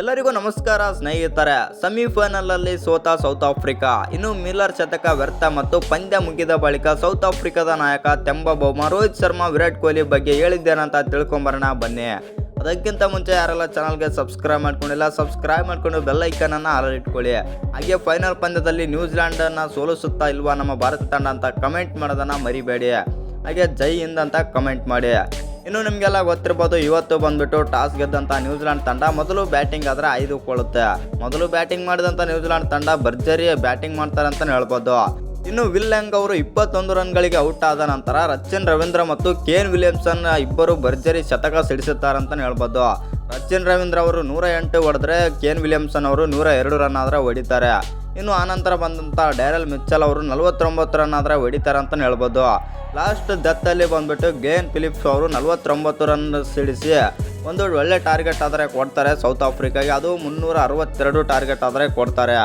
ಎಲ್ಲರಿಗೂ ನಮಸ್ಕಾರ, ಸ್ನೇಹಿತರೆ. ಸೆಮಿಫೈನಲ್ ಅಲ್ಲಿ ಸೋತ ಸೌತ್ ಆಫ್ರಿಕಾ. ಇನ್ನು ಮಿಲ್ಲರ್ ಶತಕ ವ್ಯರ್ಥ ಮತ್ತು ಪಂದ್ಯ ಮುಗಿದ ಬಳಿಕ ಸೌತ್ ಆಫ್ರಿಕಾದ ನಾಯಕ ತೆಂಬ ಬೋಮಾ, ರೋಹಿತ್ ಶರ್ಮಾ, ವಿರಾಟ್ ಕೊಹ್ಲಿ ಬಗ್ಗೆ ಹೇಳಿದ್ದೇನಂತ ತಿಳ್ಕೊಂಬರೋಣ, ಬನ್ನಿ. ಅದಕ್ಕಿಂತ ಮುಂಚೆ ಯಾರೆಲ್ಲ ಚಾನಲ್ಗೆ ಸಬ್ಸ್ಕ್ರೈಬ್ ಮಾಡ್ಕೊಂಡಿಲ್ಲ, ಸಬ್ಸ್ಕ್ರೈಬ್ ಮಾಡ್ಕೊಂಡು ಬೆಲ್ ಐಕನನ್ನು ಆಲ್ ಇಟ್ಕೊಳ್ಳಿ ಹಾಗೆ ಫೈನಲ್ ಪಂದ್ಯದಲ್ಲಿ ನ್ಯೂಜಿಲೆಂಡನ್ನು ಸೋಲಿಸುತ್ತಾ ಇಲ್ವಾ ನಮ್ಮ ಭಾರತ ತಂಡ ಅಂತ ಕಮೆಂಟ್ ಮಾಡೋದನ್ನು ಮರಿಬೇಡಿ. ಹಾಗೆ ಜೈ ಹಿಂದ್ ಅಂತ ಕಮೆಂಟ್ ಮಾಡಿ. ಇನ್ನು ನಿಮಗೆಲ್ಲ ಗೊತ್ತಿರ್ಬೋದು, ಇವತ್ತು ಬಂದ್ಬಿಟ್ಟು ಟಾಸ್ ಗೆದ್ದಂಥ ನ್ಯೂಜಿಲೆಂಡ್ ತಂಡ ಮೊದಲು ಬ್ಯಾಟಿಂಗ್ ಆದರೆ ಆಯ್ದುಕೊಳ್ಳುತ್ತೆ. ಮೊದಲು ಬ್ಯಾಟಿಂಗ್ ಮಾಡಿದಂಥ ನ್ಯೂಜಿಲೆಂಡ್ ತಂಡ ಭರ್ಜರಿ ಬ್ಯಾಟಿಂಗ್ ಮಾಡ್ತಾರೆ ಅಂತಲೇ ಹೇಳ್ಬೋದು. ಇನ್ನು ವಿಲ್ಲಂಗ್ ಅವರು ಇಪ್ಪತ್ತೊಂದು ರನ್ಗಳಿಗೆ ಔಟ್ ಆದ ನಂತರ ರಚಿನ್ ರವೀಂದ್ರ ಮತ್ತು ಕೇನ್ ವಿಲಿಯಮ್ಸನ್ ಇಬ್ಬರು ಭರ್ಜರಿ ಶತಕ ಸಿಡಿಸುತ್ತಾರೆ ಅಂತಲೇ ಹೇಳ್ಬೋದು. ರಚಿನ್ ರವೀಂದ್ರ ಅವರು ನೂರ ಎಂಟು ಹೊಡೆದ್ರೆ ಕೇನ್ ವಿಲಿಯಮ್ಸನ್ ಅವರು ನೂರ ಎರಡು ರನ್ ಆದರೆ ಹೊಡಿತಾರೆ. ಇನ್ನು ಆನಂತರ ಬಂದಂಥ ಡ್ಯಾರಲ್ ಮಿಚ್ಚಲ್ ಅವರು ನಲವತ್ತೊಂಬತ್ತು ರನ್ ಆದರೆ ಹೊಡಿತಾರೆ ಅಂತಲೇ ಹೇಳ್ಬೋದು. ಲಾಸ್ಟ್ ಡೆತ್ತಲ್ಲಿ ಬಂದ್ಬಿಟ್ಟು ಗೇನ್ ಫಿಲಿಪ್ಸ್ ಅವರು ನಲವತ್ತೊಂಬತ್ತು ರನ್ ಸಿಡಿಸಿ ಒಂದು ಒಳ್ಳೆ ಟಾರ್ಗೆಟ್ ಆದರೆ ಕೊಡ್ತಾರೆ ಸೌತ್ ಆಫ್ರಿಕಾಗೆ. ಅದು ಮುನ್ನೂರ ಅರವತ್ತೆರಡು ಟಾರ್ಗೆಟ್ ಆದರೆ ಕೊಡ್ತಾರೆ.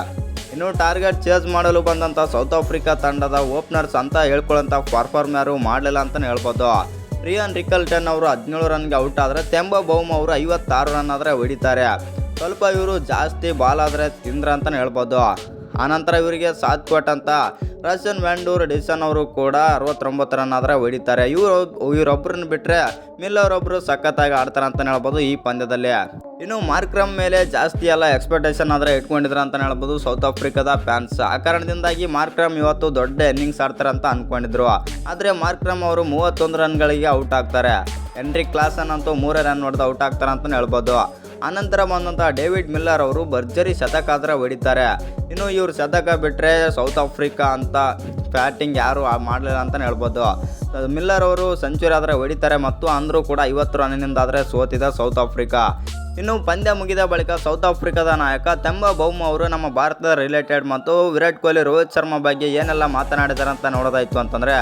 ಇನ್ನು ಟಾರ್ಗೆಟ್ ಚೇಸ್ ಮಾಡಲು ಬಂದಂಥ ಸೌತ್ ಆಫ್ರಿಕಾ ತಂಡದ ಓಪನರ್ಸ್ ಅಂತ ಹೇಳ್ಕೊಳ್ಳೋಂಥ ಪರ್ಫಾರ್ಮ್ ಯಾರು ಮಾಡಲಿಲ್ಲ ಅಂತಲೇ ಹೇಳ್ಬೋದು. ರಿಯಾನ್ ರಿಕಲ್ಟನ್ ಅವರು ಹದಿನೇಳು ರನ್ಗೆ ಔಟ್ ಆದರೆ ತೆಂಬ ಬೌಮ್ ಅವರು ಐವತ್ತಾರು ರನ್ ಆದರೆ ಹೊಡಿತಾರೆ. ಸ್ವಲ್ಪ ಇವರು ಜಾಸ್ತಿ ಬಾಲ್ ಆದರೆ ತಿಂದ್ರ ಅಂತಲೇ ಹೇಳ್ಬೋದು. ಆನಂತರ ಇವರಿಗೆ ಸಾಥ್ ಕೊಟ್ಟಂತ ರಶನ್ ವ್ಯಾಂಡೂರ್ ಡಿಸನ್ ಅವರು ಕೂಡ ಅರವತ್ತೊಂಬತ್ತು ರನ್ ಆದರೆ ಹೊಡಿತಾರೆ. ಇವರು ಇವರೊಬ್ಬರನ್ನ ಬಿಟ್ಟರೆ ಮಿಲ್ಲವರೊಬ್ಬರು ಸಖತ್ತಾಗಿ ಆಡ್ತಾರೆ ಅಂತಲೇ ಹೇಳ್ಬೋದು ಈ ಪಂದ್ಯದಲ್ಲಿ. ಇನ್ನು ಮಾರ್ಕ್ರಮ್ ಮೇಲೆ ಜಾಸ್ತಿ ಎಲ್ಲ ಎಕ್ಸ್ಪೆಕ್ಟೇಷನ್ ಆದರೆ ಇಟ್ಕೊಂಡಿದ್ರು ಅಂತ ಹೇಳ್ಬೋದು ಸೌತ್ ಆಫ್ರಿಕಾದ ಫ್ಯಾನ್ಸ್. ಆ ಕಾರಣದಿಂದಾಗಿ ಮಾರ್ಕ್ರಮ್ ಇವತ್ತು ದೊಡ್ಡ ಇನ್ನಿಂಗ್ಸ್ ಆಡ್ತಾರೆ ಅಂತ ಅಂದ್ಕೊಂಡಿದ್ರು ಆದರೆ ಮಾರ್ಕ್ರಮ್ ಅವರು ಮೂವತ್ತೊಂದು ರನ್ಗಳಿಗೆ ಔಟ್ ಆಗ್ತಾರೆ. ಎಂಟ್ರಿ ಕ್ಲಾಸನ್ ಅಂತೂ ಮೂರೇ ರನ್ ಹೊಡೆದು ಔಟ್ ಆಗ್ತಾರೆ ಅಂತಲೇ ಹೇಳ್ಬೋದು. ಆನಂತರ ಬಂದಂಥ ಡೇವಿಡ್ ಮಿಲ್ಲರ್ ಅವರು ಭರ್ಜರಿ ಶತಕ ಆದರೆ ಹೊಡಿತಾರೆ. ಇನ್ನು ಇವರು ಶತಕ ಬಿಟ್ಟರೆ ಸೌತ್ ಆಫ್ರಿಕಾ ಅಂತ ಬ್ಯಾಟಿಂಗ್ ಯಾರು ಮಾಡಲಿಲ್ಲ ಅಂತಲೇ ಹೇಳ್ಬೋದು. ಮಿಲ್ಲರ್ ಅವರು ಸೆಂಚುರಿ ಆದರೆ ಹೊಡಿತಾರೆ ಮತ್ತು ಅಂದರೂ ಕೂಡ ಐವತ್ತು ರನ್ನಿನಿಂದ ಆದರೆ ಸೋತಿದೆ ಸೌತ್ ಆಫ್ರಿಕಾ. ಇನ್ನು ಪಂದ್ಯ ಮುಗಿದ ಬಳಿಕ ಸೌತ್ ಆಫ್ರಿಕಾದ ನಾಯಕ ತೆಂಬ ಬೌಮ್ ಅವರು ನಮ್ಮ ಭಾರತದ ರಿಲೇಟೆಡ್ ಮತ್ತು ವಿರಾಟ್ ಕೊಹ್ಲಿ, ರೋಹಿತ್ ಶರ್ಮಾ ಬಗ್ಗೆ ಏನೆಲ್ಲ ಮಾತನಾಡಿದ್ದಾರೆ ಅಂತ ನೋಡೋದಾಯಿತು ಅಂತಂದರೆ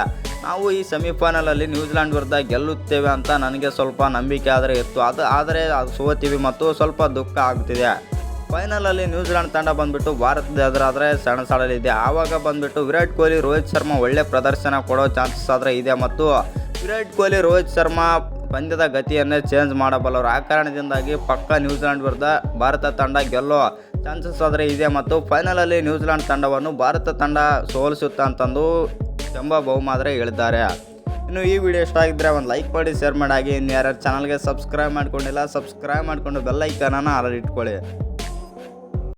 ನಾವು ಈ ಸೆಮಿಫೈನಲಲ್ಲಿ ನ್ಯೂಜಿಲ್ಯಾಂಡ್ ವಿರುದ್ಧ ಗೆಲ್ಲುತ್ತೇವೆ ಅಂತ ನನಗೆ ಸ್ವಲ್ಪ ನಂಬಿಕೆ ಆದರೆ ಇತ್ತು. ಅದು ಆದರೆ ಅದು ಸೋತೀವಿ ಮತ್ತು ಸ್ವಲ್ಪ ದುಃಖ ಆಗ್ತಿದೆ ಫೈನಲಲ್ಲಿ ನ್ಯೂಜಿಲ್ಯಾಂಡ್ ತಂಡ ಬಂದುಬಿಟ್ಟು ಭಾರತದ ಎದುರಾದರೆ ಸೆಣಸಾಡಲಿದೆ. ಆವಾಗ ಬಂದ್ಬಿಟ್ಟು ವಿರಾಟ್ ಕೊಹ್ಲಿ, ರೋಹಿತ್ ಶರ್ಮಾ ಒಳ್ಳೆ ಪ್ರದರ್ಶನ ಕೊಡೋ ಚಾನ್ಸಸ್ ಆದರೆ ಇದೆ ಮತ್ತು ವಿರಾಟ್ ಕೊಹ್ಲಿ, ರೋಹಿತ್ ಶರ್ಮಾ ಪಂದ್ಯದ ಗತಿಯನ್ನೇ ಚೇಂಜ್ ಮಾಡಬಲ್ಲರು ಆ ಕಾರಣದಿಂದಾಗಿ ಪಕ್ಕ ನ್ಯೂಜಿಲ್ಯಾಂಡ್ ವಿರುದ್ಧ ಭಾರತ ತಂಡ ಗೆಲ್ಲೋ ಚಾನ್ಸಸ್ ಆದರೆ ಇದೆ ಮತ್ತು ಫೈನಲಲ್ಲಿ ನ್ಯೂಜಿಲ್ಯಾಂಡ್ ತಂಡವನ್ನು ಭಾರತ ತಂಡ ಸೋಲಿಸುತ್ತ ಅಂತಂದು ಎಂಬ ಮಾತ್ರ ಹೇಳಿದ್ದಾರೆ. ಇನ್ನು ಈ ವಿಡಿಯೋ ಇಷ್ಟ ಆಗಿದ್ದರೆ ಒಂದು ಲೈಕ್ ಮಾಡಿ, ಶೇರ್ ಮಾಡಿ. ಹಾಗೆ ಇನ್ನು ಯಾರ್ಯಾರು ಚಾನಲ್ಗೆ ಸಬ್ಸ್ಕ್ರೈಬ್ ಮಾಡ್ಕೊಂಡಿಲ್ಲ ಸಬ್ಸ್ಕ್ರೈಬ್ ಮಾಡಿಕೊಂಡು ಬೆಲ್ ಐಕನನ್ನು ಆಲ್ ಇಟ್ಕೊಳ್ಳಿ.